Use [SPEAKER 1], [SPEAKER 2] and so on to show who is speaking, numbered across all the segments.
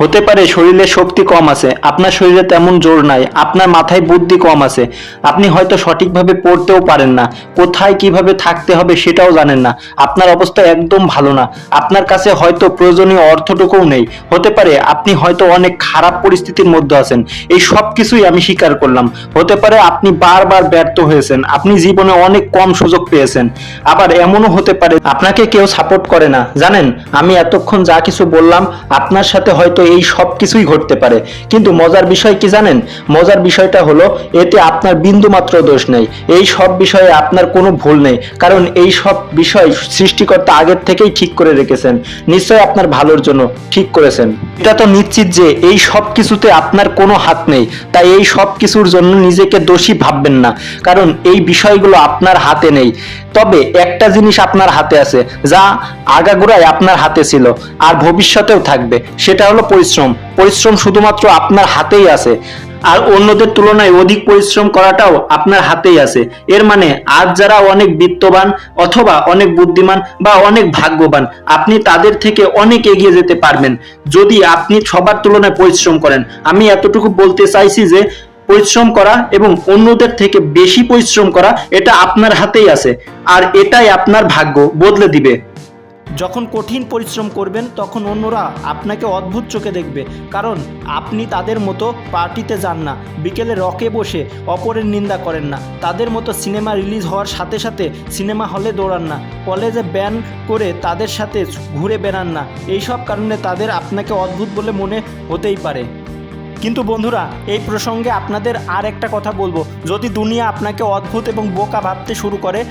[SPEAKER 1] হতে পারে শরীরে শক্তি কম আছে, আপনার শরীরে তেমন জোর নাই, আপনার মাথায় বুদ্ধি কম আছে, আপনি হয়তো সঠিকভাবে পড়তেও পারেন না, কোথায় কীভাবে থাকতে হবে সেটাও জানেন না, আপনার অবস্থা একদম ভালো না, আপনার কাছে হয়তো প্রয়োজনীয় অর্থটুকুও নেই, হতে পারে আপনি হয়তো অনেক খারাপ পরিস্থিতির মধ্যে আছেন, এই সব কিছুই আমি স্বীকার করলাম, হতে পারে আপনি বারবার ব্যর্থ হয়েছেন, আপনি জীবনে অনেক কম সুযোগ পেয়েছেন, আবার এমনও হতে পারে আপনাকে কেউ সাপোর্ট করে না, জানেন, আমি এতক্ষণ যা কিছু বললাম, আপনার সাথে হয়তো এই সব কিছুই ঘটতে পারে। কিন্তু মজার বিষয় কি জানেন? মজার বিষয়টা হলো, এতে আপনার বিন্দু মাত্র দোষ নেই। এই সব বিষয়ে আপনার কোনো ভুল নেই। কারণ এই সব বিষয় সৃষ্টিকর্তা আগের থেকেই ঠিক করে রেখেছেন। নিশ্চয় আপনার ভালোর জন্য ঠিক করেছেন। এটা তো নিশ্চিত যে এই সব কিছুতে আপনার কোনো হাত নেই। তাই এই সব কিছুর জন্য নিজেকে দোষী ভাববেন না। কারণ এই বিষয়গুলো আপনার হাতে নেই। তবে একটা জিনিস আপনার হাতে আছে, যা আগাগোড়ায় আপনার হাতে ছিল আর ভবিষ্যতেও থাকবে। সেটা হলো পরিশ্রম। পরিশ্রম শুধুমাত্র আপনার হাতেই আছে। আর অন্যদের তুলনায় অধিক পরিশ্রম করাটাও আপনার হাতেই আছে। এর মানে আজ যারা অনেক বিত্তবান অথবা অনেক বুদ্ধিমান বা অনেক ভাগ্যবান, আপনি তাদের থেকে অনেক এগিয়ে যেতে পারবেন। যদি আপনি সবার তুলনায় পরিশ্রম করেন, আমি এতটুকু বলতে চাইছি যে পরিশ্রম করা এবং অন্যদের থেকে বেশি পরিশ্রম করা, এটা আপনার হাতেই আছে। আর এটাই আপনার ভাগ্য, বদলে দিবে। যখন কঠিন পরিশ্রম করবেন, তখন অন্যরা আপনাকে অদ্ভুত চোখে দেখবে। কারণ আপনি তাদের মতো পার্টিতে যান না, বিকেলে রকে বসে অপরের নিন্দা করেন না। তাদের মতো সিনেমা রিলিজ হওয়ার সাথে সাথে সিনেমা হলে দৌড়ান না। কলেজে ব্যান করে তাদের সাথে ঘুরে বেড়ান না এইসব কারণে তাদের আপনাকে অদ্ভুত বলে মনে হতেই পারে। কিন্তু বন্ধুরা, এই প্রসঙ্গে আপনাদের আর একটা কথা বলব। যদি দুনিয়া আপনাকে অদ্ভুত এবং বোকা ভাবতে শুরু করে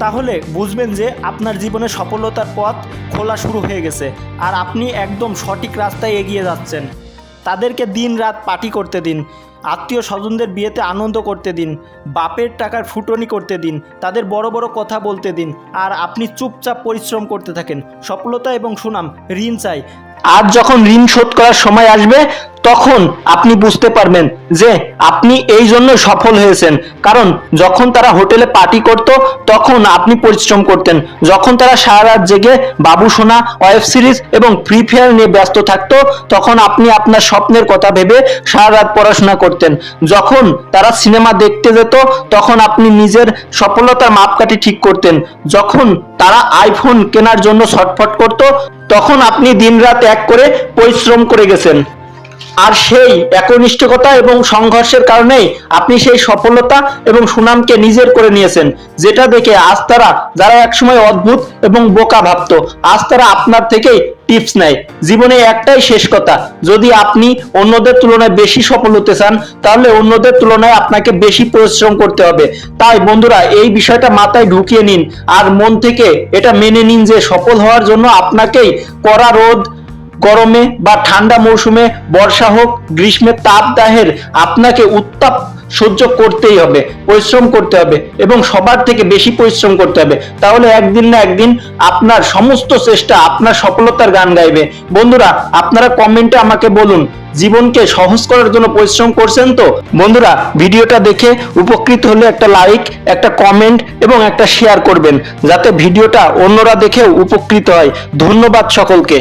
[SPEAKER 1] তাহলে বুঝবেন যে আপনার জীবনে সফলতার পথ খোলা শুরু হয়ে গেছে আর আপনি একদম সঠিক রাস্তায় এগিয়ে যাচ্ছেন। তাদেরকে দিন রাত পার্টি করতে দিন, আত্মীয় স্বজনদের বিয়েতে আনন্দ করতে দিন, বাপের টাকার ফুটনি করতে দিন, তাদের বড় বড় কথা বলতে দিন, আর আপনি চুপচাপ পরিশ্রম করতে থাকেন। সফলতা এবং সুনাম ঋণ চাই। আজ যখন ঋণ শোধ করার সময় আসবে তখন আপনি বুঝতে পারবেন যে আপনি এই জন্য সফল হয়েছেন। কারণ যখন তারা হোটেলে পার্টি করত, তখন আপনি পরিশ্রম করতেন। যখন তারা সারা রাত জেগে বাবু সোনা, ওয়েব সিরিজ এবং ফ্রি ফায়ার নিয়ে ব্যস্ত থাকতো, তখন আপনি আপনার স্বপ্নের কথা ভেবে সারা রাত পড়াশোনা করতেন। যখন তারা সিনেমা দেখতে যেত, তখন আপনি নিজের সফলতার মাপকাঠি ঠিক করতেন। যখন তারা আইফোন কেনার জন্য ছটফট করত, তখন আপনি দিনরাত এক করে পরিশ্রম করে গেছেন। আর সেই একনিষ্ঠতা এবং সংঘর্ষের কারণেই আপনি সেই সফলতা এবং সুনামকে নিজের করে নিয়েছেন, যেটা দেখে আজ তারা, যারা একসময় অদ্ভুত এবং বোকা ভাবতো, আজ তারা আপনার থেকেই টিপস নেয়। জীবনে একটাই শেষ কথা, যদি আপনি অন্যদের তুলনায় বেশি সফল হতে চান, তাহলে অন্যদের তুলনায় আপনাকে বেশি পরিশ্রম করতে হবে। তাই বন্ধুরা, এই বিষয়টা মাথায় ঢুকিয়ে নিন, আর মন থেকে এটা মেনে নিন যে সফল হওয়ার জন্য আপনাকেই কড়া রোদ গরমে বা ঠান্ডা মৌসুমে বর্ষা হোক গ্রীষ্মের তাপদাহের আপনাকে উত্তাপ সহ্য করতেই হবে, পরিশ্রম করতে হবে এবং সবার থেকে বেশি পরিশ্রম করতে হবে। তাহলে একদিন না একদিন আপনার সমস্ত চেষ্টা, আপনার সফলতার গান গাইবে। বন্ধুরা, আপনারা কমেন্টে আমাকে বলুন, জীবনকে সহজ করার জন্য পরিশ্রম করছেন তো? বন্ধুরা, ভিডিওটা দেখে উপকৃত হলে একটা লাইক একটা কমেন্ট এবং একটা শেয়ার করবেন, যাতে ভিডিওটা অন্যরা দেখেও উপকৃত হয়। ধন্যবাদ সকলকে।